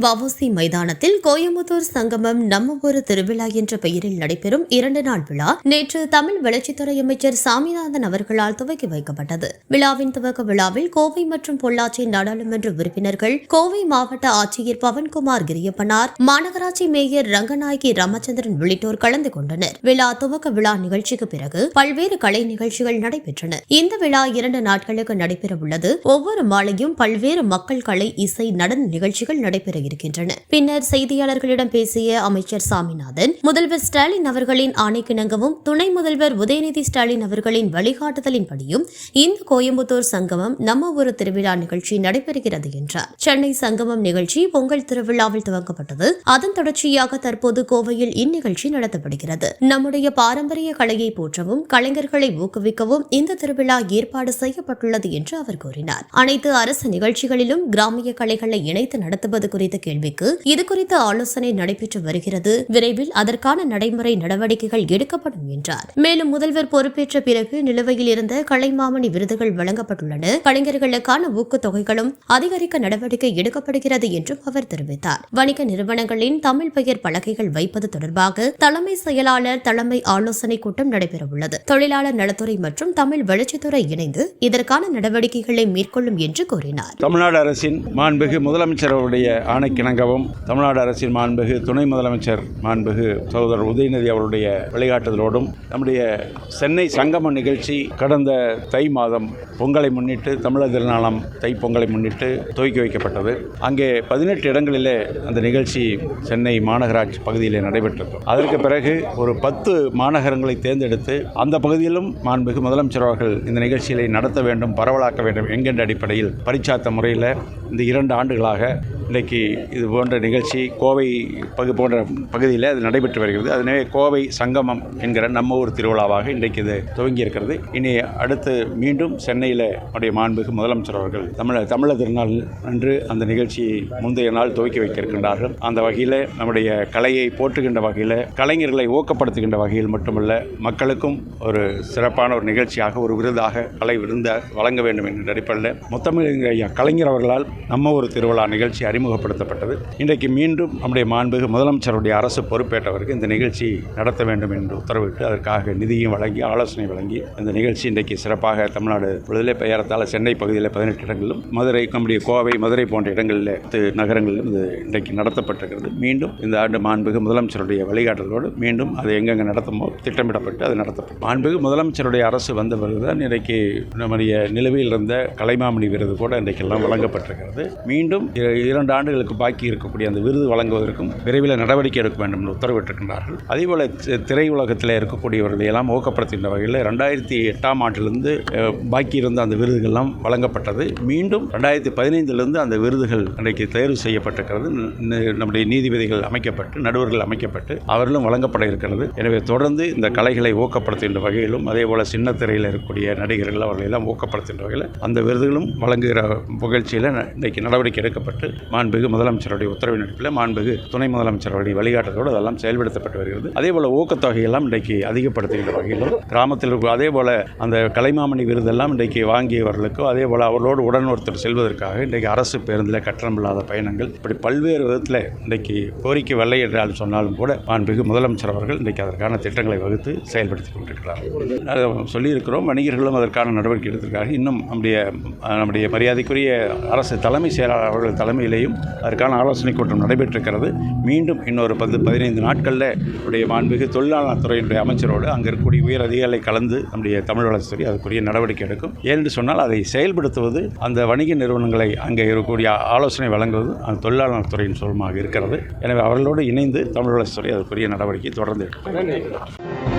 வவுசி மைதானத்தில் கோயம்புத்தூர் சங்கமம் நம்ம ஒரு திருவிழா என்ற பெயரில் நடைபெறும் இரண்டு நாள் விழா நேற்று தமிழ் வளர்ச்சித்துறை அமைச்சர் சாமிநாதன் அவர்களால் துவக்கி வைக்கப்பட்டது. விழாவின் துவக்க விழாவில் கோவை மற்றும் பொள்ளாச்சி நாடாளுமன்ற உறுப்பினர்கள் கோவை மாவட்ட ஆட்சியர் பவன்குமார் கிரியப்பனார் மாநகராட்சி மேயர் ரங்கநாயகி ராமச்சந்திரன் உள்ளிட்டோர் கலந்து கொண்டனர். விழா துவக்க விழா நிகழ்ச்சிக்கு பிறகு பல்வேறு கலை நிகழ்ச்சிகள் நடைபெற்றன. இந்த விழா இரண்டு நாட்களுக்கு நடைபெறவுள்ளது. ஒவ்வொரு மாலையும் பல்வேறு மக்கள் கலை இசை நடன நிகழ்ச்சிகள் நடைபெற இருக்கின்றன பின்னர் செய்தியாளர்களிடம் பேசிய அமைச்சர் சாமிநாதன் முதல்வர் ஸ்டாலின் அவர்களின் ஆணைக்கிணங்கவும் துணை முதல்வர் உதயநிதி ஸ்டாலின் அவர்களின் வழிகாட்டுதலின்படியும் இந்த கோயம்புத்தூர் சங்கமம் நம்ம ஒரு திருவிழா நிகழ்ச்சி நடைபெறுகிறது என்றார். சென்னை சங்கமம் நிகழ்ச்சி பொங்கல் திருவிழாவில் துவங்கப்பட்டது. அதன் தொடர்ச்சியாக தற்போது கோவையில் இந்நிகழ்ச்சி நடத்தப்படுகிறது. நம்முடைய பாரம்பரிய கலையை போற்றவும் கலைஞர்களை ஊக்குவிக்கவும் இந்த திருவிழா ஏற்பாடு செய்யப்பட்டுள்ளது என்று அவர் கூறினார். அனைத்து அரசு நிகழ்ச்சிகளிலும் கிராமிய கலைகளை இணைத்து நடத்துவது குறித்து கேள்விக்கு இது குறித்த ஆலோசனை நடைபெற்று வருகிறது. விரைவில் அதற்கான நடைமுறை நடவடிக்கைகள் எடுக்கப்படும் என்றார். மேலும் முதல்வர் பொறுப்பேற்ற பிறகு நிலுவையில் இருந்த கலைமாமணி விருதுகள் வழங்கப்பட்டுள்ளன. கலைஞர்களுக்கான ஊக்கத்தொகைகளும் அதிகரிக்க நடவடிக்கை எடுக்கப்படுகிறது என்றும் அவர் தெரிவித்தார். வணிக நிறுவனங்களின் தமிழ் பெயர் பலகைகள் வைப்பது தொடர்பாக தலைமை செயலாளர் தலைமை ஆலோசனை கூட்டம் நடைபெறவுள்ளது. தொழிலாளர் நலத்துறை மற்றும் தமிழ் வளர்ச்சித்துறை இணைந்து இதற்கான நடவடிக்கைகளை மேற்கொள்ளும் என்று கூறினார். தமிழ்நாடு அரசின் மாண்புமிகு முதலமைச்சர் அவருடைய ஆணைக்கிணங்கவும் தமிழ்நாடு அரசின் மாண்புகு துணை முதலமைச்சர் மாண்புகு சகோதரர் உதயநிதி அவருடைய வழிகாட்டுதலோடும் நம்முடைய சென்னை சங்கம நிகழ்ச்சி கடந்த தை மாதம் பொங்கலை முன்னிட்டு தமிழர் திருநாளாம் தை பொங்கலை முன்னிட்டு துவக்கி வைக்கப்பட்டது. அங்கே பதினெட்டு இடங்களிலே அந்த நிகழ்ச்சி சென்னை மாநகராட்சி பகுதியிலே நடைபெற்றது. அதற்கு பிறகு ஒரு பத்து மாநகரங்களை தேர்ந்தெடுத்து அந்த பகுதியிலும் மாண்புகு முதலமைச்சர் அவர்கள் இந்த நிகழ்ச்சிகளை நடத்த வேண்டும் பரவலாக்க வேண்டும் என்கின்ற அடிப்படையில் பரிச்சாத்த முறையில் இந்த இரண்டு ஆண்டுகளாக இன்றைக்கி இது போன்ற நிகழ்ச்சி கோவை பகு போன்ற பகுதியில் அது நடைபெற்று வருகிறது. அதனவே கோவை சங்கமம் என்கிற நம்ம ஊர் திருவிழாவாக இன்றைக்கு இது துவங்கி இருக்கிறது. இனி அடுத்து மீண்டும் சென்னையில் நம்முடைய மாண்புகு முதலமைச்சர் அவர்கள் தமிழ தமிழர் திருநாள் அன்று அந்த நிகழ்ச்சியை முந்தைய நாள் துவக்கி வைக்க இருக்கின்றார்கள் அந்த வகையில் நம்முடைய கலையை போற்றுகின்ற வகையில் கலைஞர்களை ஊக்கப்படுத்துகின்ற வகையில் மட்டுமல்ல மக்களுக்கும் ஒரு சிறப்பான ஒரு நிகழ்ச்சியாக ஒரு விருதாக கலை விருந்த வழங்க வேண்டும் என்ற அடிப்படையில் முத்தமிழ் ஐயா கலைஞர் அவர்களால் நம்ம ஒரு திருவிழா நிகழ்ச்சி அறிமுகப்படுத்தப்பட்டது. இன்றைக்கு மீண்டும் நம்முடைய மாண்புகு முதலமைச்சருடைய அரசு பொறுப்பேற்றவருக்கு இந்த நிகழ்ச்சி நடத்த வேண்டும் என்று உத்தரவிட்டு அதற்காக நிதியும் வழங்கி ஆலோசனை வழங்கி இந்த நிகழ்ச்சி இன்றைக்கு சிறப்பாக தமிழ்நாடு விடுதலை பெயரத்தால் சென்னை பகுதியில் பதினெட்டு இடங்களிலும் மதுரை நம்முடைய கோவை மதுரை போன்ற இடங்களில் நகரங்களிலும் இது இன்றைக்கு நடத்தப்பட்டிருக்கிறது. மீண்டும் இந்த ஆண்டு மாண்புகு முதலமைச்சருடைய வழிகாட்டுதலோடு மீண்டும் அது எங்கெங்கே நடத்துமோ திட்டமிடப்பட்டு அது நடத்தப்படும். மாண்புகு முதலமைச்சருடைய அரசு வந்த பிறகுதான் இன்றைக்கு நம்முடைய நிலுவையில் இருந்த கலைமாமணி விருது கூட இன்றைக்கெல்லாம் வழங்கப்பட்டிருக்கிறது. மீண்டும் இரண்டு இரண்டு ஆண்டுகளுக்கு பாக்கி இருக்கக்கூடிய அந்த விருது வழங்குவதற்கும் விரைவில் நடவடிக்கை எடுக்க வேண்டும் என்று உத்தரவிட்டிருக்கின்றார்கள். அதேபோல் திரையுலகத்தில் இருக்கக்கூடியவர்களை எல்லாம் ஊக்கப்படுத்துகின்ற வகையில் ரெண்டாயிரத்தி எட்டாம் ஆண்டிலிருந்து பாக்கியிருந்த பாக்கி இருந்த அந்த விருதுகள்லாம் வழங்கப்பட்டது. மீண்டும் ரெண்டாயிரத்தி பதினைந்திலிருந்து அந்த விருதுகள் இன்றைக்கு தேர்வு செய்யப்பட்டிருக்கிறது. நம்முடைய நீதிபதிகள் அமைக்கப்பட்டு நடுவர்கள் அமைக்கப்பட்டு அவர்களும் வழங்கப்பட இருக்கிறது. எனவே தொடர்ந்து இந்த கலைகளை ஊக்கப்படுத்துகின்ற வகையிலும் அதே போல் சின்ன திரையில் இருக்கக்கூடிய நடிகர்கள் அவர்களை எல்லாம் ஊக்கப்படுத்துகின்ற வகையில் அந்த விருதுகளும் வழங்குகிற புகழ்ச்சியில் இன்றைக்கு நடவடிக்கை எடுக்கப்பட்டு மாண்புகு முதலமைச்சருடைய உத்தரவின் அடிப்படையில் மாண்புகு துணை முதலமைச்சருடைய வழிகாட்டத்தோடு அதெல்லாம் செயல்படுத்தப்பட்டு வருகிறது. அதே போல் ஊக்கத்தொகையெல்லாம் இன்றைக்கு அதிகப்படுத்துகின்ற வகையிலும் கிராமத்தில் இருக்கும் அதே போல் அந்த கலைமாமணி விருதெல்லாம் இன்றைக்கு வாங்கியவர்களுக்கும் அதே போல் அவர்களோடு உடன் ஒருத்தர் செல்வதற்காக இன்றைக்கு அரசு பேருந்தில் கட்டணமில்லாத பயணங்கள் இப்படி பல்வேறு விதத்தில் இன்றைக்கு கோரிக்கை வெள்ளை என்றால் சொன்னாலும் கூட மாண்புகு முதலமைச்சர் அவர்கள் இன்றைக்கு அதற்கான திட்டங்களை வகுத்து செயல்படுத்தி கொண்டிருக்கிறார். சொல்லியிருக்கிறோம் வணிகர்களும் அதற்கான நடவடிக்கை எடுத்திருக்காங்க இன்னும் நம்முடைய நம்முடைய மரியாதைக்குரிய அரசு தலைமை செயலாளர் அவர்கள் தலைமையிலேயும் அதற்கான ஆலோசனை கூட்டம் நடைபெற்றிருக்கிறது. மீண்டும் இன்னொரு பத்து பதினைந்து நாட்களில் நம்முடைய மாண்புமிகு தொழிலாளர் துறையினுடைய அமைச்சரோடு அங்கே இருக்கக்கூடிய உயர் அதிகாரிகளை கலந்து நம்முடைய தமிழ் வளர்ச்சித்துறை அதுக்குரிய நடவடிக்கை எடுக்கும். ஏனென்று சொன்னால் அதை செயல்படுத்துவது அந்த வணிக நிறுவனங்களை அங்கே இருக்கக்கூடிய ஆலோசனை வழங்குவது அந்த தொழிலாளர் துறையின் சொல்மாக இருக்கிறது. எனவே அவர்களோடு இணைந்து தமிழ் வளர்ச்சித்துறை அதுக்குரிய நடவடிக்கை தொடர்ந்து எடுக்கும்.